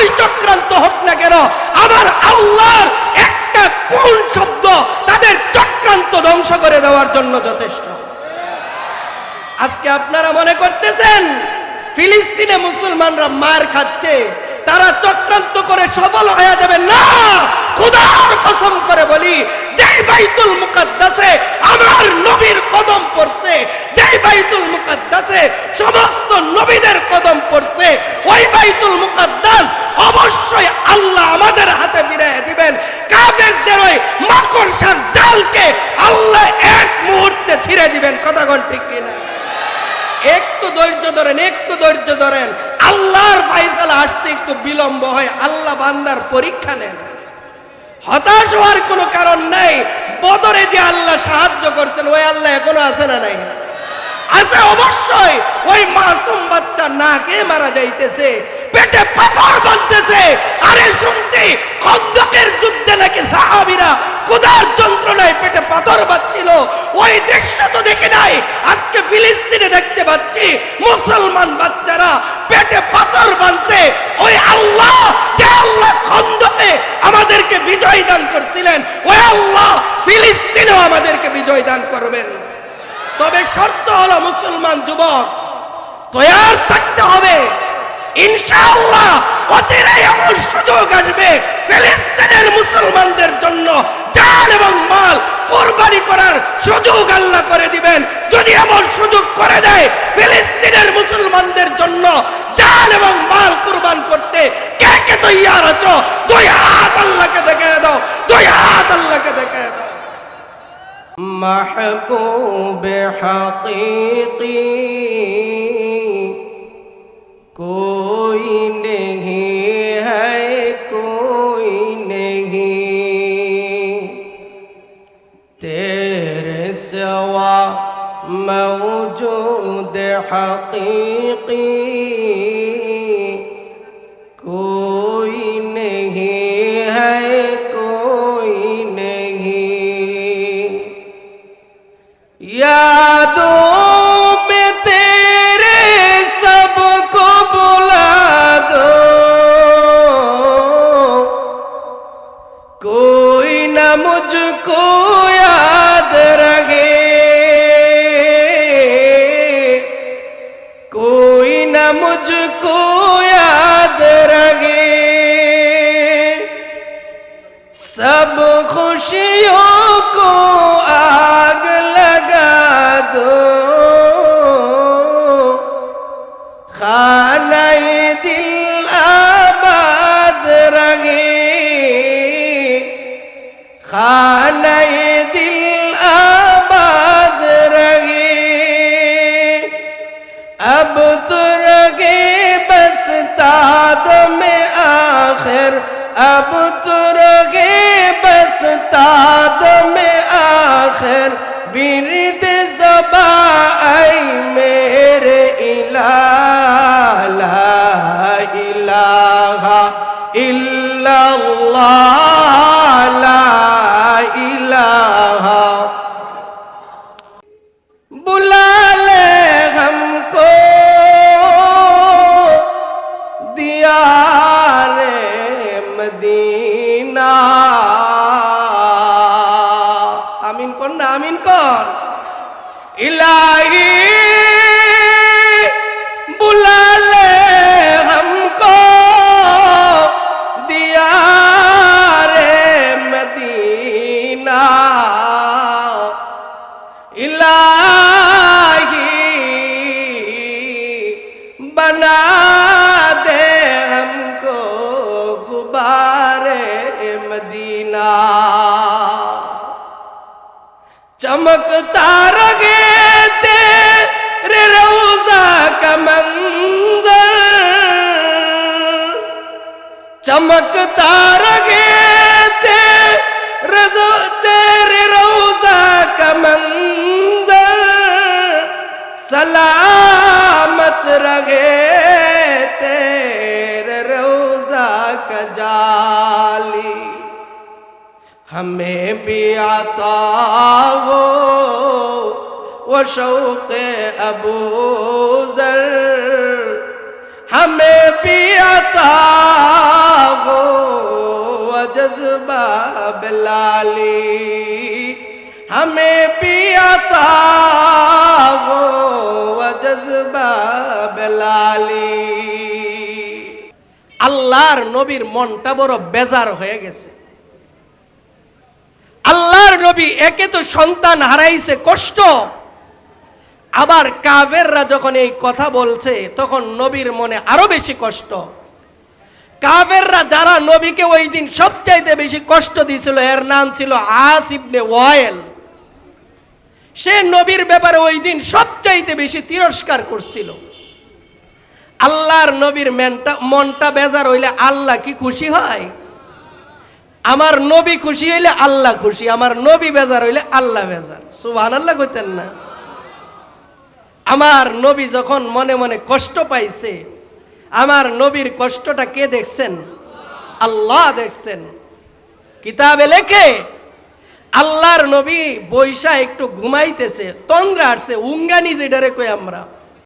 যতই চক্রান্ত হোক না কেন আমার আল্লাহর একটা কোন শব্দ তাদের চক্রান্ত ধ্বংস করে দেওয়ার জন্য যথেষ্ট। আজকে আপনারা মনে করতেছেন, ফিলিস্তিনে মুসলমানরা মার খাচ্ছে, তারা চক্রান্ত করে সফল হয়ে যাবে। না, খুদার কসম করে বলি, যেই বাইতুল মুকাদ্দাসে আমার নবীর কদম পড়ছে, যেই বাইতুল মুকাদ্দাসে সমস্ত নবীদের কদম পড়ছে, ওই বাইতুল মুকাদ্দাস অবশ্যই আল্লাহ আমাদের হাতে ফিরিয়ে দিবেন। কাফেরদের ওই মাকড়সার জালকে আল্লাহ এক মুহূর্তে ছিঁড়ে দিবেন। কথা কোন ঠিক কিনা? একটু ধৈর্য ধরেন, একটু ধৈর্য ধরেন। আল্লাহর ফাইসালা আসতে একটু বিলম্ব হয়, আল্লাহ বান্দার পরীক্ষা নেন। হতাশ হওয়ার কোনো কারণ নাই। বদরে যে আল্লাহ সাহায্য করছেন, ওই আল্লাহ এখনও আছে না নাই? আছে অবশ্যই। ওই মাসুম বাচ্চা না কে মারা যাইতেছে, পেটে পাথর বাঁধতেছে। আরে শুনছি, খন্দকের যুদ্ধে নাকি সাহাবিরা কোদার যন্ত্রণায় পেটে পাথর বাঁধছিল। ওই দৃশ্য তো দেখে নাই, আজকে ফিলিস্তিনে দেখতে পাচ্ছি মুসলমান বাচ্চারা পেটে পাথর বাঁধছে। ওই আল্লাহ, যে আল্লাহ খন্দকে আমাদেরকে বিজয় দান করছিলেন, ওই আল্লাহ ফিলিস্তিনেও আমাদেরকে বিজয় দান করবেন। তবে শর্ত হলো মুসলমান যুবক তৈর থাকতে হবে। ইনশাআল্লাহ এমন সুযোগ আসবে ফিলিস্তিনের মুসলমানদের জন্য জান এবং মাল কোরবানি করার সুযোগ আল্লাহ করে দিবেন। যদি এমন সুযোগ করে দেয় ফিলিস্তিনের মুসলমানদের জন্য জান এবং মাল কোরবান করতে কে কে তৈয়ার আছো? দুই হাত আল্লাহকে দেখে দাও, দুই হাত আল্লাহকে দেখে দাও। محبوب حقيقي سوا موجود حقيقي کوئی نہیں ہے کوئی نہیں یادوں میں تیرے سب کو بلا دو کوئی نہ مجھ کو कोई न मुझको याद रहे सब खुशियों को आग लगा दो खाना दिल आबाद रहे खाना दिल آخر اب تو رہے بس تاد میں آخر ورد زبائی میرے الہ আমিন কর না আমিন কর। ইলাহি चमकता रगे तेरे रोजा का मंजर चमकता रगे तेरे तेरे रोजा का मंजर सलामत रगे तेरे रोजा का जाली हमें भी आता हो वो शौक अबू जर हमें भी आता जज्बा बिलाली हमें भी आता वो व जज्बा बिलाली আল্লাহর নবীর মনটা বড় বেজার হয়ে গেছে আল্লাহর নবী, একে তো সন্তান হারাইছে, কষ্ট। আবার কাভেররা যখন এই কথা বলছে, তখন নবীর মনে আরও বেশি কষ্ট। কাভেররা যারা নবীকে ওই দিন সবচাইতে বেশি কষ্ট দিয়েছিল, এর নাম ছিল আস ইবনে ওয়াইল। সে নবীর ব্যাপারে ওই দিন সবচাইতে বেশি তিরস্কার করছিল। আল্লাহর নবীর মেনটা মনটা বেজার হইলে আল্লাহ কি খুশি হয়? আমার নবী খুশি হইলে আল্লাহ খুশি, আমার নবী বেজার হইলে আল্লাহ বেজার। সুবহান আল্লাহ কইতেন না। আমার নবী যখন মনে মনে কষ্ট পাইছে, আমার নবীর কষ্টটা কে দেখছেন? আল্লাহ দেখছেন। কিতাবে লেখে, আল্লাহর নবী বৈশা একটু ঘুমাইতেছে, তন্দ্রা আসছে, উঙ্গানি যেটারে কই আমরা?